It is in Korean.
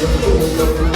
요